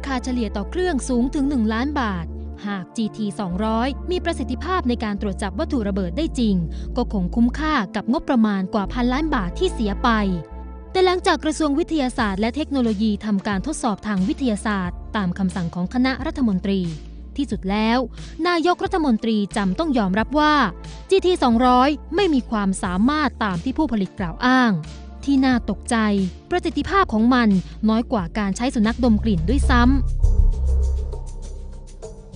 ราคาเฉลี่ยต่อเครื่องสูงถึง 1 ล้านบาท หาก GT 200 มีประสิทธิภาพในการตรวจจับวัตถุระเบิดได้จริง ก็คงคุ้มค่ากับงบประมาณกว่าพันล้านบาทที่เสียไป แต่หลังจากกระทรวงวิทยาศาสตร์ และเทคโนโลยีทำการทดสอบทางวิทยาศาสตร์ ตามคำสั่งของคณะรัฐมนตรีที่สุดแล้ว นายกรัฐมนตรีจำต้องยอมรับว่า GT 200 ไม่มีความสามารถตามที่ผู้ผลิตกล่าวอ้าง ที่น่าตกใจ ประสิทธิภาพของมันน้อยกว่าการใช้สุนัขดมกลิ่นด้วยซ้ำ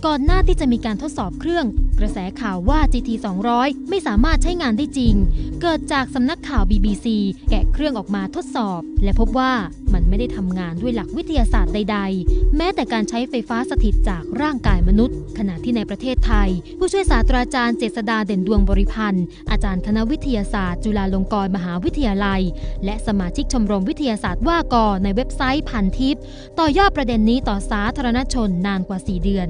ก่อนหน้าที่จะมีการทดสอบเครื่อง กระแสข่าวว่า GT 200 ไม่สามารถใช้งานได้จริง เกิดจากสำนักข่าว BBC แกะเครื่องออกมาทดสอบ และพบว่ามันไม่ได้ทำงานด้วยหลักวิทยาศาสตร์ใด ๆ แม้แต่การใช้ไฟฟ้าสถิตจากร่างกายมนุษย์ ขณะที่ในประเทศไทย ผู้ช่วยศาสตราจารย์เจษดาเด่นดวงบริพันธ์ อาจารย์คณะวิทยาศาสตร์ จุฬาลงกรณ์มหาวิทยาลัย และสมาชิกชมรมวิทยาศาสตร์ว่ากอในเว็บไซต์พันทิปต่อยอดประเด็นนี้ต่อสาธารณชนนานกว่า 4 เดือน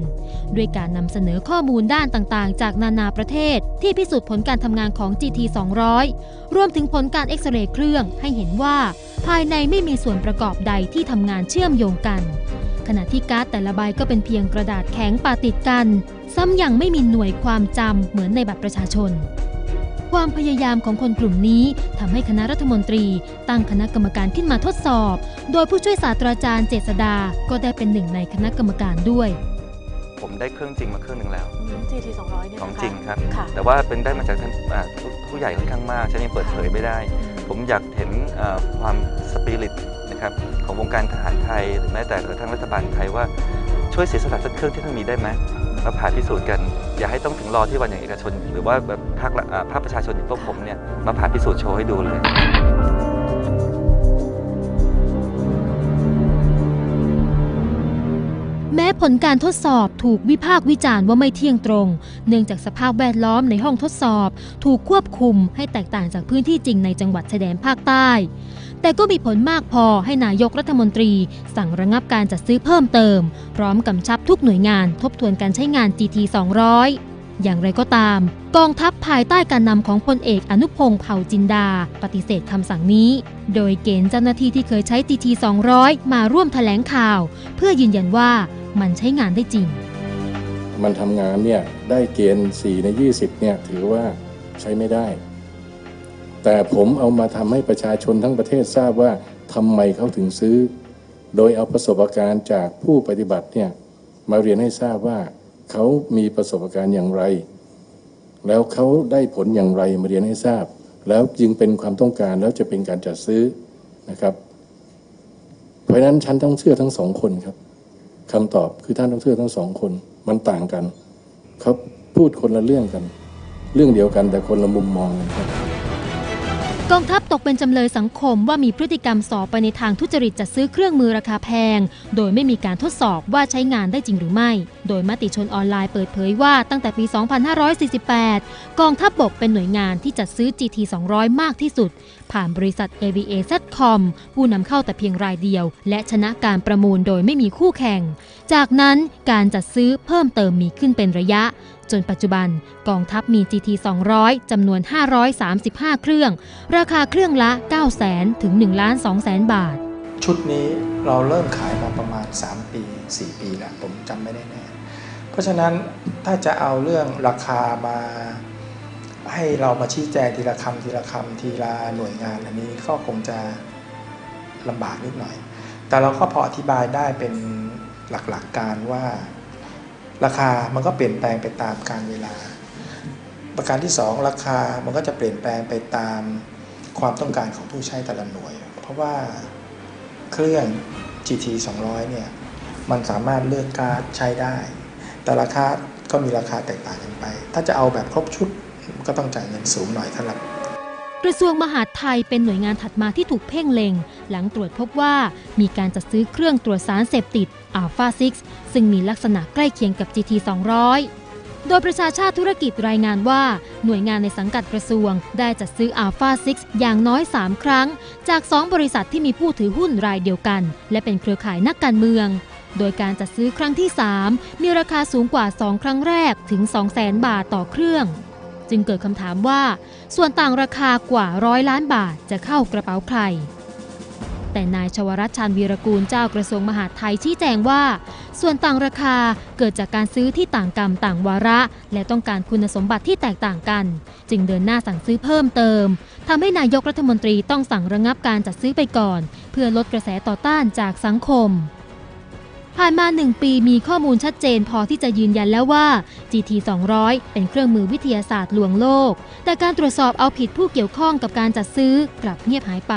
ด้วยการนำเสนอข้อมูลด้านต่างๆ จากนานาประเทศ ที่พิสูจน์ผลการทำงานของ GT 200 รวมถึงผลการเอ็กซเรย์เครื่องให้เห็นว่า ภายในไม่มีส่วนประกอบใดที่ทำงานเชื่อมโยงกัน ขณะที่การ์ดแต่ละใบก็เป็นเพียงกระดาษแข็งปาติดกัน ซ้ำยังไม่มีหน่วยความจำเหมือนในบัตรประชาชนความพยายามของคนกลุ่มนี้ทำให้คณะรัฐมนตรี ตั้งคณะกรรมการขึ้นมาทดสอบ โดยผู้ช่วยศาสตราจารย์เจษดา ก็ได้เป็นหนึ่งในคณะกรรมการด้วย ผมได้เครื่องจริงมาเครื่องหนึ่งแล้ว GT 200เนี่ยของนะคะจริงครับ ค่ะแต่ว่าเป็นได้มาจากท่านอ่าผู้ผู้ใหญ่ค่อนข้างมากฉันยังเปิดเผยไม่ได้ ผมอยากเห็นเอ่อความสปิริตนะครับของวงการทหารไทยหรือแม้แต่กระทั่งรัฐบาลไทยว่าช่วยเสียสละสักเครื่องที่ท่านมีได้ไหมมาผ่าพิสูจน์กัน อย่าให้ต้องถึงรอที่วันอย่างเอกชน หรือว่าแบบภาคละอ่าภาคประชาชนอย่างพวกผมเนี่ยมาผ่าพิสูจน์โชว์ให้ดูเลย ผลการทดสอบถูกวิพากษ์วิจารณ์ว่าไม่เที่ยงตรง เนื่องจากสภาพแวดล้อมในห้องทดสอบ ถูกควบคุมให้แตกต่างจากพื้นที่จริงในจังหวัดชายแดนภาคใต้ แต่ก็มีผลมากพอให้นายกรัฐมนตรี สั่งระงับการจัดซื้อเพิ่มเติม พร้อมกำชับทุกหน่วยงานทบทวนการใช้งาน GT 200อย่างไรก็ตาม กองทัพภายใต้การนำของพลเอกอนุพงศ์เผ่าจินดา ปฏิเสธคำสั่งนี้ โดยเกณฑ์เจ้าหน้าที่ที่เคยใช้ GT 200 มาร่วมแถลงข่าว เพื่อยืนยันว่า มันใช้งานได้จริง มันทำงานเนี่ยได้เกณฑ์4ใน 20เนี่ยถือว่าใช้ไม่ได้ แต่ผมเอามาทำให้ประชาชนทั้งประเทศทราบว่าทำไมเขาถึงซื้อ โดยเอาประสบการณ์จากผู้ปฏิบัติเนี่ยมาเรียนให้ทราบว่าเขามีประสบการณ์อย่างไร แล้วเขาได้ผลอย่างไรมาเรียนให้ทราบ แล้วจึงเป็นความต้องการแล้วจะเป็นการจัดซื้อนะครับ เพราะฉะนั้นฉันต้องเชื่อทั้งสองคนครับ คำตอบคือท่านต้องเชื่อทั้งสองคนมันต่างกันเขาพูดคนละเรื่องกัน เรื่องเดียวกันแต่คนละมุมมองกันครับ กองทัพตกเป็นจำเลยสังคมว่ามีพฤติกรรมสอบไปในทางทุจริตจัดซื้อเครื่องมือราคาแพง โดยไม่มีการทดสอบว่าใช้งานได้จริงหรือไม่ โดยมติชนออนไลน์เปิดเผยว่าตั้งแต่ปี 2548 กองทัพบกเป็นหน่วยงานที่จัดซื้อ GT 200 มากที่สุด ผ่านบริษัท AVA Satcom ผู้นำเข้าแต่เพียงรายเดียว และชนะการประมูลโดยไม่มีคู่แข่ง จากนั้นการจัดซื้อเพิ่มเติมมีขึ้นเป็นระยะ จนปัจจุบันกองทัพมี GT 200จำนวน 535 เครื่อง ราคาเครื่องละ 900,000 ถึง1ล้าน2แสนบาท ชุดนี้เราเริ่มขายมาประมาณ 3 ปี 4 ปีแล้วผมจำไม่ได้แน่ เพราะฉะนั้นถ้าจะเอาเรื่องราคามาให้เรามาชี้แจงทีละคำทีละคำทีละหน่วยงานอันนี้ก็คงจะลำบากนิดหน่อย แต่เราก็พออธิบายได้เป็นหลักๆการว่า ราคามันก็เปลี่ยนแปลงไปตามการเวลา ประการที่ 2 ราคามันก็จะเปลี่ยนแปลงไปตามความต้องการของผู้ใช้แต่ละหน่วย เพราะว่าเครื่อง GT 200 เนี่ย มันสามารถเลือกการ์ดใช้ได้ แต่ราคาก็มีราคาแตกต่างกันไป ถ้าจะเอาแบบครบชุดก็ต้องจ่ายเงินสูงหน่อยสำหรับ กระทรวงมหาดไทยเป็นหน่วยงานถัดมาที่ถูกเพ่งเล็ง หลังตรวจพบว่ามีการจัดซื้อเครื่องตรวจสารเสพติด Alpha 6ซึ่งมีลักษณะใกล้เคียงกับ GT 200 โดยประชาชาติธุรกิจรายงานว่า หน่วยงานในสังกัดกระทรวง ได้จัดซื้อ Alpha 6อย่างน้อย 3 ครั้ง จาก 2 บริษัทที่มีผู้ถือหุ้นรายเดียวกัน และเป็นเครือข่ายนักการเมืองโดยการจัดซื้อครั้งที่ 3 มีราคาสูงกว่า 2 ครั้งแรกถึง 200,000 บาทต่อเครื่อง จึงเกิดคำถามว่า ส่วนต่างราคากว่าร้อยล้านบาทจะเข้ากระเป๋าใคร แต่นายชวรัชชันวีรกูลเจ้ากระทรวงมหาดไทยชี้แจงว่า ส่วนต่างราคาเกิดจากการซื้อที่ต่างกรรมต่างวาระ และต้องการคุณสมบัติที่แตกต่างกัน จึงเดินหน้าสั่งซื้อเพิ่มเติมทำให้นายกรัฐมนตรีต้องสั่งระงับการจัดซื้อไปก่อน เพื่อลดกระแสต่อต้านจากสังคม ผ่านมาหนึ่งปีมีข้อมูลชัดเจนพอที่จะยืนยันแล้วว่า GT 200 เป็นเครื่องมือวิทยาศาสตร์ลวงโลก แต่การตรวจสอบเอาผิดผู้เกี่ยวข้องกับการจัดซื้อกลับเงียบหายไป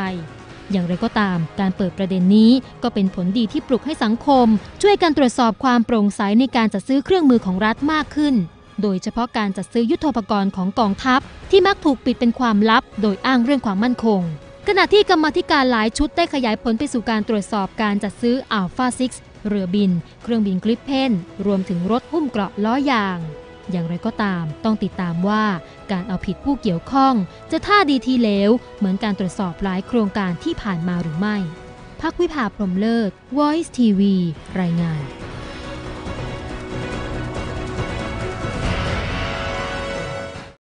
อย่างไรก็ตาม การเปิดประเด็นนี้ก็เป็นผลดีที่ปลุกให้สังคม ช่วยกันตรวจสอบความโปร่งใสในการจัดซื้อเครื่องมือของรัฐมากขึ้น โดยเฉพาะการจัดซื้อยุทโธปกรณ์ของกองทัพ ที่มักถูกปิดเป็นความลับ โดยอ้างเรื่องความมั่นคงขณะที่กรรมธิการหลายชุดได้ขยายผลไปสู่การตรวจสอบการจัดซื้อ Alpha 6 เรือบิน เครื่องบินกลิปเพนรวมถึงรถหุ้มเกราะล้อยาง อย่างไรก็ตาม ต้องติดตามว่าการเอาผิดผู้เกี่ยวข้อง จะท่าดีทีเลวเหมือนการตรวจสอบหลายโครงการที่ผ่านมาหรือไม่ พักวิภาพรมเลิศ Voice TV รายงาน